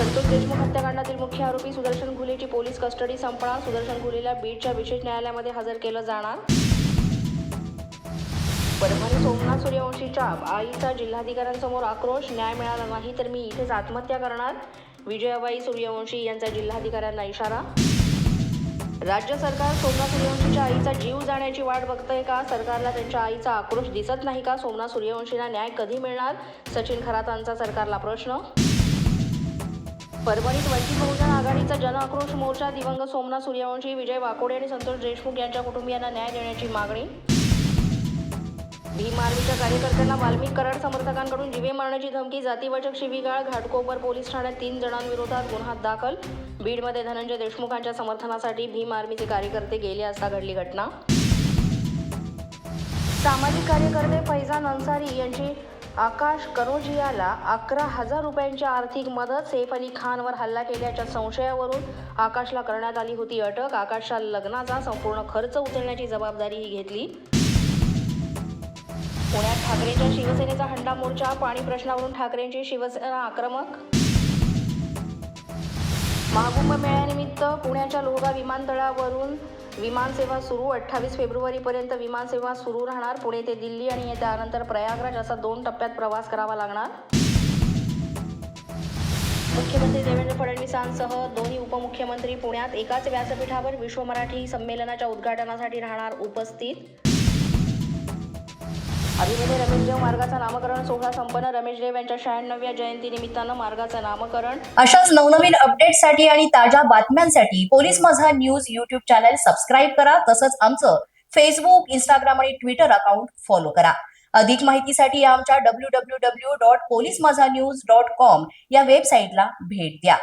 संतोष देश हत्याकांडातील मुख्य आरोपी सुदर्शन घुलेची पोलीस कस्टडी संपणार. सुदर्शन घुलेला बीडच्या विशेष न्यायालयामध्ये हजर केलं जाणार. परभणी सोमनाथ सूर्यवंशीच्या आईचा जिल्हाधिकाऱ्यांसमोर आक्रोश न्याय मिळाला नाही तर मी इथेच आत्महत्या करणार. विजयाबाई सूर्यवंशी यांचा जिल्हाधिकाऱ्यांना इशारा. राज्य सरकार सोमनाथ सूर्यवंशीच्या आईचा जीव जाण्याची वाट बघतंय का? सरकारला त्यांच्या आईचा आक्रोश दिसत नाही का? सोमनाथ सूर्यवंशींना न्याय कधी मिळणार? सचिन खरातांचा सरकारला प्रश्न परभणीत वंचित बहुजन आघाडीचा जन आक्रोश मोर्चा दिवंगत सोमनाथ सूर्यवंशी विजय वाकोडे आणि संतोष देशमुख यांच्या कुटुंबियांना न्याय देण्याची मागणी. भीम आर्मीच्या कार्यकर्त्यांना वाल्मिक कराड समर्थकांकडून जीवे मारण्याची धमकी जातीवाचक शिवीगाळ घाटकोपर पोलीस ठाण्यात तीन जणांविरोधात गुन्हा दाखल. बीडमध्ये धनंजय देशमुखांच्या समर्थनासाठी भीम आर्मीचे कार्यकर्ते गेले असता घडली घटना. सामाजिक कार्यकर्ते फैजान अन्सारी यांची आकाश करोजियाला अकरा हजार रुपयांची आर्थिक मदत सैफ अली खानवर हल्ला केल्याच्या संशयावरून आकाशला करण्यात आली होती अटक. आकाशच्या लग्नाचा संपूर्ण खर्च उचलण्याची जबाबदारी ही घेतली. पुण्यात ठाकरेंच्या शिवसेनेचा हंडा मोर्चा पाणी प्रश्नावरून ठाकरेंची शिवसेना आक्रमक. महाकुंभ मेळ्यानिमित्त पुण्याच्या लोहगा विमानतळावरून विमानसेवा सुरू अठ्ठावीस फेब्रुवारीपर्यंत विमानसेवा सुरू राहणार पुणे ते दिल्ली आणि त्यानंतर प्रयागराज असा दोन टप्प्यात प्रवास करावा लागणार. मुख्यमंत्री देवेंद्र फडणवीसांसह दोन्ही उपमुख्यमंत्री पुण्यात एकाच व्यासपीठावर विश्व मराठी संमेलनाच्या उद्घाटनासाठी राहणार उपस्थित अभिनेते रमेश देव मार्गाचा नामकरण सोहळा संपन्न रमेश देव यांच्या शहाण्णव्या जयंती निमित्तानं मार्गाचं नामकरण. अशाच नवनवीन अपडेटसाठी आणि ताज्या बातम्यांसाठी police Majha news YouTube channel subscribe करा. तसंच आमचं फेसबुक इंस्टाग्राम आणि ट्विटर अकाउंट फॉलो करा. अधिक माहितीसाठी आमच्या W W W dot police Majha news dot com या वेबसाईटला भेट द्या.